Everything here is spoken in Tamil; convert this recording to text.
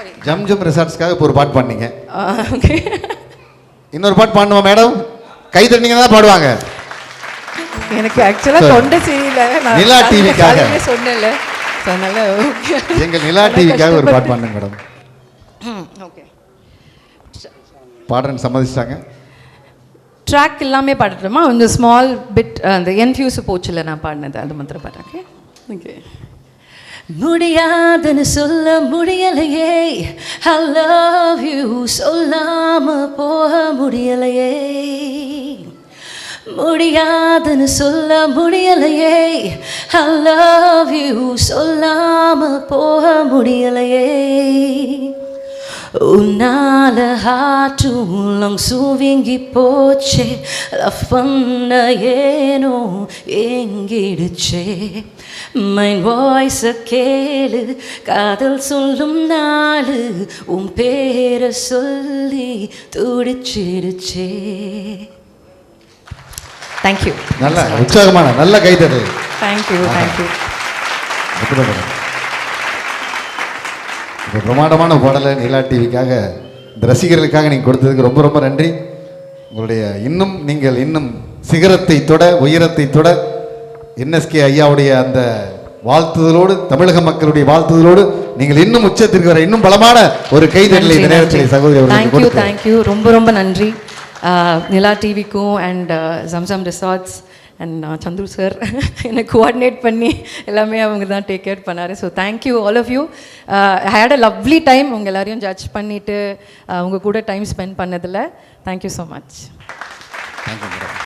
சாரி ஜம் ஜம் ரிசார்ட்ஸ்க்காக இப்போ ஒரு பாட்டு பாடினீங்க. இன்னொரு பாட்டு பாடணுமா மேடம் கை தட்டினீங்கன்னா தான் பாடுவாங்க. எனக்கு ஆக்சுவலாக. தொண்டை சரியில்லை நான் நிலா காலையில- TV க்காக. காலையிலே சொன்னேன்ல. ஸோ அதனால ஓகே எங்கள் நிலா டிவிக்காக ஒரு பாட்டு பாடுங்க மேடம் ஓகே பாடுறேன்னு சம்மதிச்சிட்டாங்க. ட்ராக் எல்லாமே பாடட்டுமா? இந்த ஸ்மால் பிட் அந்த என்ஃபியூஸ் போச்சுல நான் பாடினது. அது மாத்திரம் பாடுறேன் ஓகே ஓகே முடியாதுன்னு சொல்ல முடியலையே. ஐ லவ் யூ சொல்லாம போக முடியலையே. முடியாதுன்னு சொல்ல முடியலையே. ஐ லவ் யூ சொல்லாம போக முடியலையே. உன்னால ஆற்றும் சுவிங்கி போச்சே. லவ் பண்ண ஏனோ ஏங்கிடுச்சே. மைண்ட் வாய்ஸ கேளு காதல் சொல்லும் நாளு உன் பேரை சொல்லி துடிச்சிடுச்சே. தேங்க்யூ நல்ல உற்சாகமான நல்ல கைதட்டல் தேங்க்யூ தேங்க்யூ பிரமாண்டமான பாடலை நிலா டிவிக்காக இந்த ரசிகர்களுக்காக நீங்கள் கொடுத்ததுக்கு ரொம்ப ரொம்ப நன்றி. உங்களுடைய இன்னும் நீங்கள் இன்னும் சிகரத்தை தொட உயரத்தை தொட என்எஸ்கே ஐயாவுடைய அந்த வாழ்த்துதலோடு தமிழக மக்களுடைய வாழ்த்துதலோடு நீங்கள் இன்னும் உச்சத்திற்கு வர இன்னும் பலமான ஒரு கைதட்டலை இந்த நேரத்தில் சகோதரி தேங்க்யூ தேங்க்யூ ரொம்ப ரொம்ப நன்றி. நிலா டிவிக்கும் அண்ட் ஜம்சம் ரிசார்ட்ஸ் அண்ட் நான் சந்துரு சார் என்னை கோஆர்டினேட் பண்ணி எல்லாமே அவங்க தான் டேக் கேர் பண்ணார். So thank you all of you had a lovely time உங்கள் எல்லாரையும் ஜட்ஜ் பண்ணிவிட்டு uh, உங்கள் கூட டைம் ஸ்பெண்ட் பண்ணதில். Thank you so much thank you